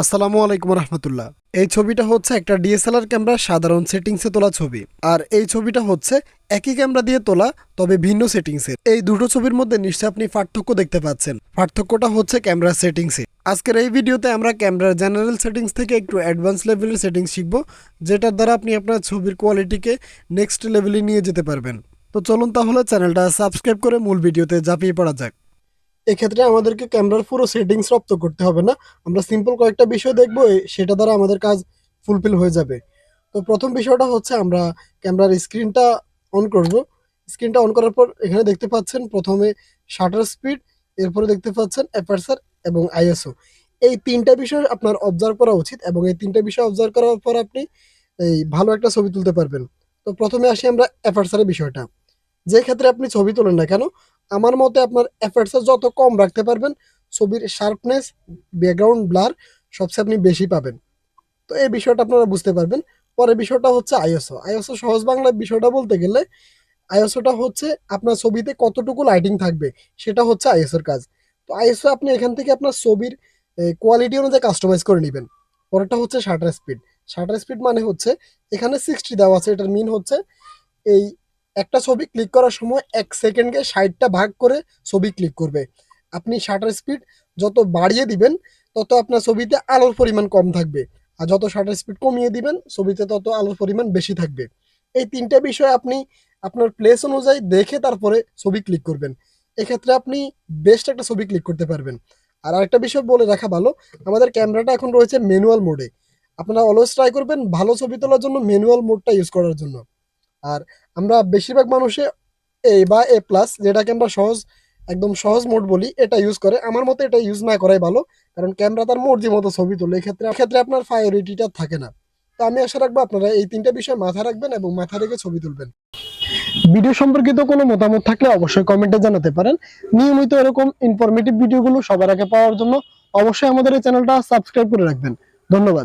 আসসালামু আলাইকুম রহমতুল্লাহ। এই ছবিটা হচ্ছে একটা ডিএসএলআর ক্যামেরার সাধারণ সেটিংসে তোলা ছবি। আর এই ছবিটা হচ্ছে একই ক্যামেরা দিয়ে তোলা, তবে ভিন্ন সেটিংসের। এই দুটো ছবির মধ্যে নিশ্চয়ই আপনি পার্থক্য দেখতে পাচ্ছেন। পার্থক্যটা হচ্ছে ক্যামেরা সেটিংসে। আজকের এই ভিডিওতে আমরা ক্যামেরার জেনারেল সেটিংস থেকে একটু অ্যাডভান্স লেভেলের সেটিংস শিখব, যেটার দ্বারা আপনি আপনার ছবির কোয়ালিটিকে নেক্সট লেভেলে নিয়ে যেতে পারবেন। তো চলুন তাহলে চ্যানেলটা সাবস্ক্রাইব করে মূল ভিডিওতে ঝাঁপিয়ে পড়া যাক। এক্ষেত্রে আমাদেরকে ক্যামেরার পুরো সেটিংস রপ্ত করতে হবে না। আমরা সিম্পল কয়েকটা বিষয় দেখব সেটা দ্বারা আমাদের কাজ ফুলফিল হয়ে যাবে। তো প্রথম বিষয়টা হচ্ছে আমরা ক্যামেরার স্ক্রিনটা অন করব। স্ক্রিনটা অন করার পর এখানে দেখতে পাচ্ছেন প্রথমে শাটার স্পিড এরপরে দেখতে পাচ্ছেন অ্যাপারসার এবং আইএসও এই তিনটা বিষয় আপনার অবজার্ভ করা উচিত এবং এই তিনটা বিষয় অবজার্ভ করার পর আপনি এই ভালো একটা ছবি তুলতে পারবেন। তো প্রথমে আসি আমরা অ্যাপারসারের বিষয়টা। যে ক্ষেত্রে আপনি ছবি তোলেন না কেন আমার মতে আপনার অ্যাপারচার যত কম রাখতে পারবেন, ছবির শার্পনেস ব্যাকগ্রাউন্ড ব্লার সবচেয়ে আপনি বেশি পাবেন। তো এই বিষয়টা আপনারা বুঝতে পারবেন। পরের বিষয়টা হচ্ছে আইএসও আইএসও সহজ বাংলায় বিষয়টা বলতে গেলে আইএসওটা হচ্ছে আপনার ছবিতে কতটুকু লাইটিং থাকবে, সেটা হচ্ছে আইএসওর কাজ। তো আইএসও আপনি এখান থেকে আপনার ছবির কোয়ালিটি অনুযায়ী কাস্টমাইজ করে নেবেন। পরেরটা হচ্ছে শাটার স্পিড শাটার স্পিড মানে হচ্ছে এখানে সিক্সটি দেওয়া আছে, এটার মিন হচ্ছে এই একটা ছবি ক্লিক করার সময় এক সেকেন্ডকে ষাটটা ভাগ করে ছবি ক্লিক করবে। আপনি শাটার স্পিড যত বাড়িয়ে দিবেন, তত আপনার ছবিতে আলোর পরিমাণ কম থাকবে। আর যত শাটার স্পিড কমিয়ে দিবেন, ছবিতে তত আলোর পরিমাণ বেশি থাকবে। এই তিনটা বিষয় আপনি আপনার প্লেস অনুযায়ী দেখে তারপরে ছবি ক্লিক করবেন। এক্ষেত্রে আপনি বেস্ট একটা ছবি ক্লিক করতে পারবেন। আর আরেকটা বিষয় বলে রাখা ভালো, আমাদের ক্যামেরাটা এখন রয়েছে ম্যানুয়াল মোডে আপনারা অলওয়েজ ট্রাই করবেন ভালো ছবি তোলার জন্য ম্যানুয়াল মোডটা ইউজ করার জন্য। আর আমরা বেশিরভাগ মানুষে এ বা এ প্লাস যেটাকে আমরা সহজ, একদম সহজ মোড বলি, এটা ইউজ করে। আমার মতে এটা ইউজ না করাই ভালো, কারণ ক্যামেরা তার মর্জি মতো ছবি তোলে। এক্ষেত্রে ক্ষেত্রে আপনার প্রায়োরিটিটা থাকে না। তো আমি আশা রাখব আপনারা এই তিনটা বিষয় মাথায় রাখবেন এবং মাথা রেখে ছবি তুলবেন। ভিডিও সম্পর্কিত কোনো মতামত থাকলে অবশ্যই কমেন্টে জানাতে পারেন। নিয়মিত এরকম ইনফরমেটিভ ভিডিওগুলো সবার আগে পাওয়ার জন্য অবশ্যই আমাদের এই চ্যানেলটা সাবস্ক্রাইব করে রাখবেন। ধন্যবাদ।